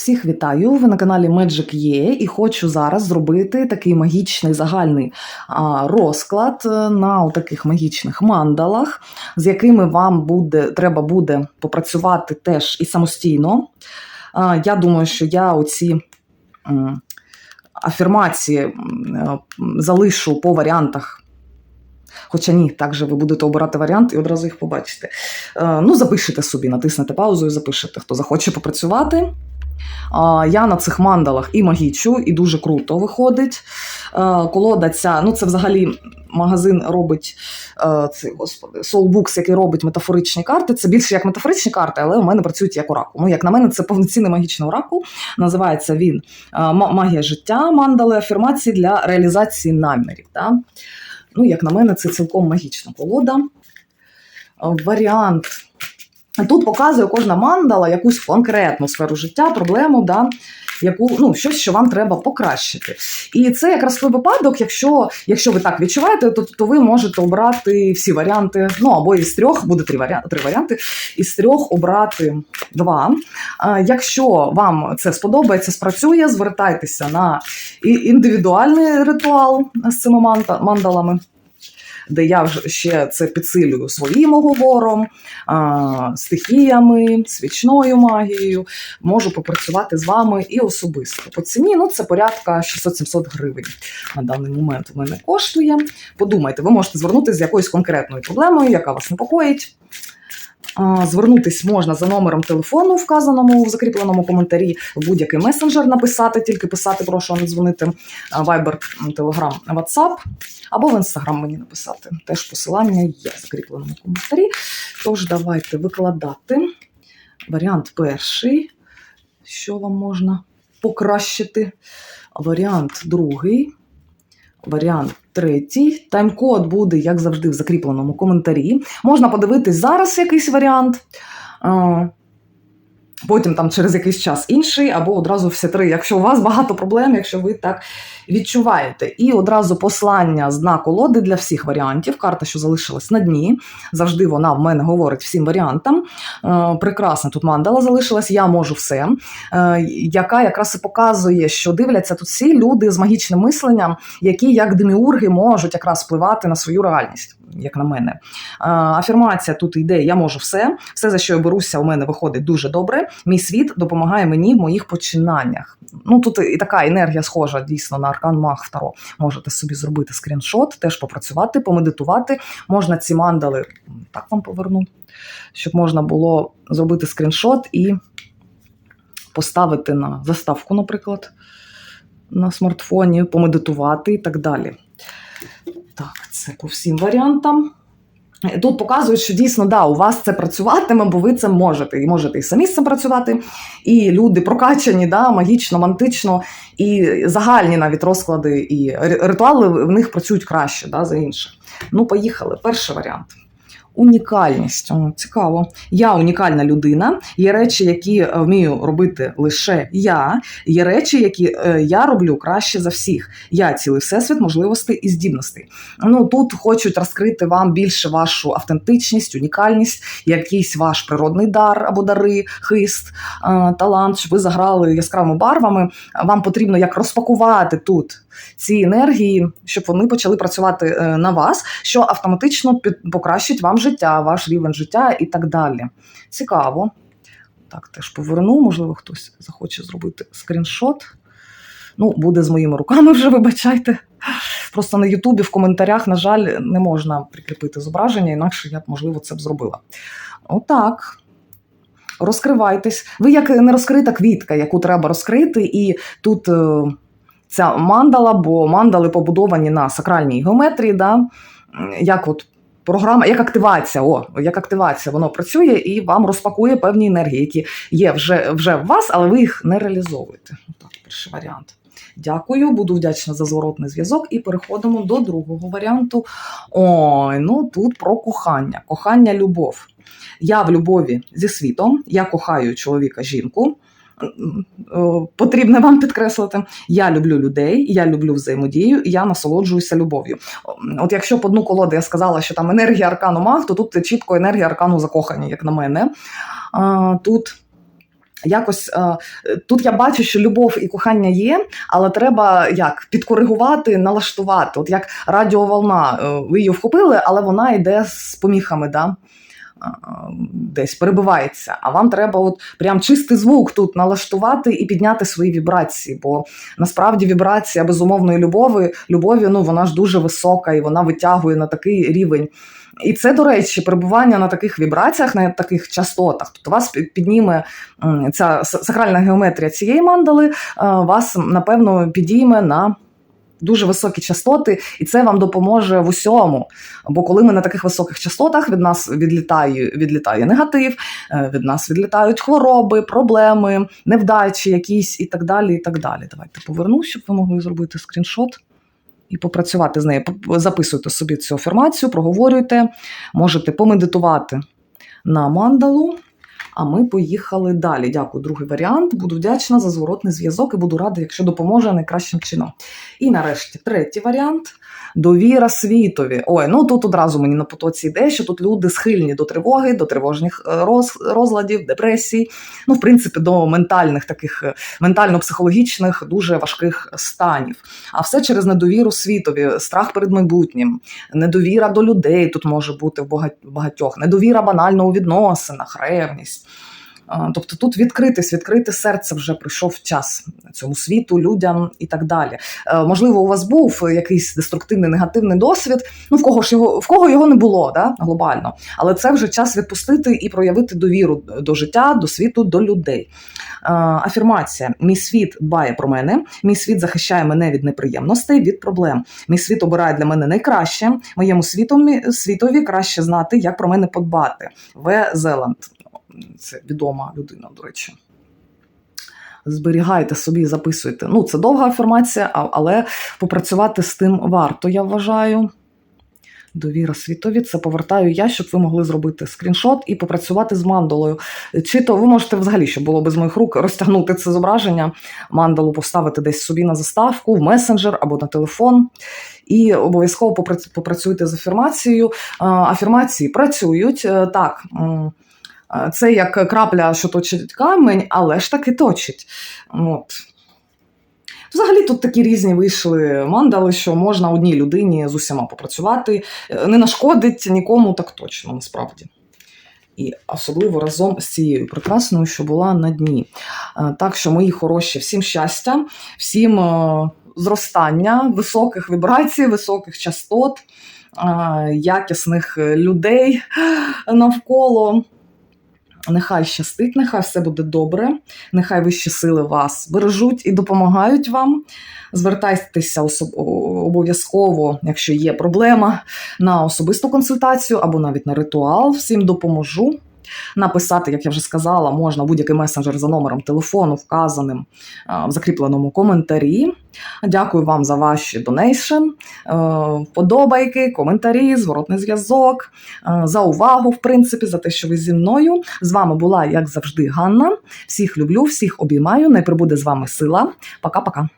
Всіх вітаю! Ви на каналі Magic є і хочу зараз зробити такий магічний загальний розклад е, на таких магічних мандалах, з якими вам буде треба буде попрацювати теж і самостійно. Я думаю, що я оці афірмації е, залишу по варіантах. Хоча ні, так же ви будете обирати варіант і одразу їх побачите. Е, ну, запишете собі, натиснете паузу і запишете, хто захоче попрацювати. Я на цих мандалах і магічу, і дуже круто виходить. Е, Колода ця, ну це взагалі магазин робить е, цей, господи, Soulbooks, який робить метафоричні карти. Це більше як метафоричні карти, але у мене працюють як оракул. Ну, як на мене, це повноцінний магічний оракул. Називається він е, Магія життя, мандали, афірмації для реалізації намірів. Да? Ну, як на мене, це цілком магічна колода. Варіант. Тут показує кожна мандала якусь конкретну сферу життя, проблему, да, яку, ну, щось, що вам треба покращити. І це якраз той випадок, якщо, якщо ви так відчуваєте, то, то ви можете обрати всі варіанти, ну або із трьох, буде три, варіанти, три варіанти, із трьох обрати два. Якщо вам це сподобається, спрацює, звертайтеся на індивідуальний ритуал з цими мандалами де я вже ще це підсилюю своїм оговором, а, стихіями, свічною магією. Можу попрацювати з вами і особисто. По ціні ну, це порядка 600-700 гривень на даний момент в мене коштує. Подумайте, ви можете звернутися з якоюсь конкретною проблемою, яка вас непокоїть. Звернутись можна за номером телефону, вказаному в закріпленому коментарі, в будь-який месенджер написати, тільки писати, прошу не дзвонити. Viber, Telegram, WhatsApp, або в Instagram мені написати. Теж посилання є в закріпленому коментарі. Тож давайте викладати. Варіант перший, що вам можна покращити. Варіант другий. Варіант третій. Тайм-код буде, як завжди, в закріпленому коментарі. Можна подивитись зараз якийсь варіант. Потім там через якийсь час інший, або одразу всі три, якщо у вас багато проблем, якщо ви так відчуваєте. І одразу послання з дна колоди для всіх варіантів. Карта, що залишилась на дні. Завжди вона в мене говорить всім варіантам. Е, прекрасно, тут мандала залишилась, я можу все. Е, яка якраз і показує, що дивляться тут всі люди з магічним мисленням, які як деміурги можуть якраз впливати на свою реальність, як на мене. Афірмація тут йде: я можу все. Все, за що я беруся, у мене виходить дуже добре. Мій світ допомагає мені в моїх починаннях. Ну тут і така енергія схожа дійсно на аркан Маг Таро. Можете собі зробити скріншот, теж попрацювати, помедитувати. Можна ці мандали так вам поверну, щоб можна було зробити скріншот і поставити на заставку, наприклад, на смартфоні, помедитувати і так далі. Це по всім варіантам. Тут показують, що дійсно да, у вас це працюватиме, бо ви це можете. І можете і самі з цим працювати, і люди прокачані, да, магічно, мантично, і загальні навіть розклади, і ритуали в них працюють краще да, за інше. Ну, поїхали. Перший варіант. Унікальність. Цікаво. Я унікальна людина. Є речі, які е, вмію робити лише я. Є речі, які е, я роблю краще за всіх. Я цілий всесвіт можливостей і здібностей. Ну тут хочуть розкрити вам більше вашу автентичність, унікальність, якийсь ваш природний дар або дари, хист, е, талант, щоб ви заграли яскравими барвами. Вам потрібно як розпакувати тут ці енергії, щоб вони почали працювати на вас, що автоматично покращить вам життя, ваш рівень життя і так далі. Цікаво. Так, теж поверну, можливо, хтось захоче зробити скріншот. Ну, буде з моїми руками вже, вибачайте. Просто на Ютубі в коментарях, на жаль, не можна прикріпити зображення, інакше я б, можливо, це б зробила. Отак. Розкривайтесь. Ви як нерозкрита квітка, яку треба розкрити, і тут е, ця мандала, бо мандали побудовані на сакральній геометрії, да? як от програма, як активація, о, як активація, воно працює і вам розпакує певні енергії, які є вже, вже в вас, але ви їх не реалізовуєте. Так, перший варіант. Дякую, буду вдячна за зворотний зв'язок. І переходимо до другого варіанту. Ой, ну тут про кохання. Кохання, любов. Я в любові зі світом, я кохаю чоловіка, жінку. Е, Потрібно вам підкреслити. Я люблю людей, я люблю взаємодію, я насолоджуюся любов'ю. От якщо по дну колоди я сказала, що там енергія аркану маг, то тут чітко енергія аркану закохані, як на мене. Тут якось е, тут я бачу, що любов і кохання є, але треба як підкоригувати, налаштувати. От як радіоволна, е, ви її вхопили, але вона йде з поміхами. Да? Десь перебивається, а вам треба от прям чистий звук тут налаштувати і підняти свої вібрації. Бо насправді вібрація безумовної любові, любові ну вона ж дуже висока і вона витягує на такий рівень. І це, до речі, перебування на таких вібраціях, на таких частотах. Тобто вас підніме ця сакральна геометрія цієї мандали, вас, напевно, підійме на дуже високі частоти, і це вам допоможе в усьому. Бо коли ми на таких високих частотах, від нас відлітає, відлітає негатив, е, від нас відлітають хвороби, проблеми, невдачі якісь і так далі. і так далі. Давайте поверну, щоб ви могли зробити скріншот і попрацювати з нею. Записуйте собі цю афірмацію, проговорюйте, можете помедитувати на мандалу. А ми поїхали далі. Дякую, другий варіант. Буду вдячна за зворотний зв'язок і буду рада, якщо допоможе найкращим чином. І нарешті третій варіант довіра світові. Ой, ну тут одразу мені на потоці йде, що тут люди схильні до тривоги, до тривожних е, роз, розладів, депресій, ну, в принципі, до ментальних таких е, ментально-психологічних, дуже важких станів. А все через недовіру світові, страх перед майбутнім, недовіра до людей тут може бути в багатьох, недовіра банально у відносинах, ревність. Тобто тут відкритись, відкрити серце вже прийшов час цьому світу, людям і так далі. Е, Можливо, у вас був якийсь деструктивний негативний досвід. Ну в кого ж його в кого його не було, да, глобально. Але це вже час відпустити і проявити довіру до життя, до світу, до людей. Е, Афірмація: мій світ дбає про мене, мій світ захищає мене від неприємностей, від проблем. Мій світ обирає для мене найкраще. Моєму світові, світові краще знати, як про мене подбати. В. Зеланд. Це відома людина, до речі. Зберігайте собі, записуйте. Ну, це довга афірмація, але попрацювати з тим варто, я вважаю. Довіра світові, це повертаю я, щоб ви могли зробити скріншот і попрацювати з мандалою. Чи то ви можете взагалі, щоб було без моїх рук, розтягнути це зображення, мандалу поставити десь собі на заставку, в месенджер або на телефон. І обов'язково попрац- попрацюйте з афірмацією. Афірмації працюють Е, так. Це як крапля, що точить камінь, але ж таки точить. От. Взагалі тут такі різні вийшли мандали, що можна одній людині з усіма попрацювати. Е, Не нашкодить нікому так точно, насправді. І особливо разом з цією прекрасною, що була на дні. Е, Так що, мої хороші, всім щастя, всім е, зростання, високих вібрацій, високих частот, якісних людей навколо. Нехай щастить, нехай все буде добре, нехай вищі сили вас бережуть і допомагають вам. Звертайтеся обов'язково, якщо є проблема, на особисту консультацію або навіть на ритуал. Всім допоможу. Написати, як я вже сказала, можна будь-який месенджер за номером телефону, вказаним в закріпленому коментарі. Дякую вам за ваші донейшн, е, вподобайки, коментарі, зворотний зв'язок, е, за увагу, в принципі, за те, що ви зі мною. З вами була, як завжди, Ганна. Всіх люблю, всіх обіймаю. Не прибуде з вами сила. Пока-пока.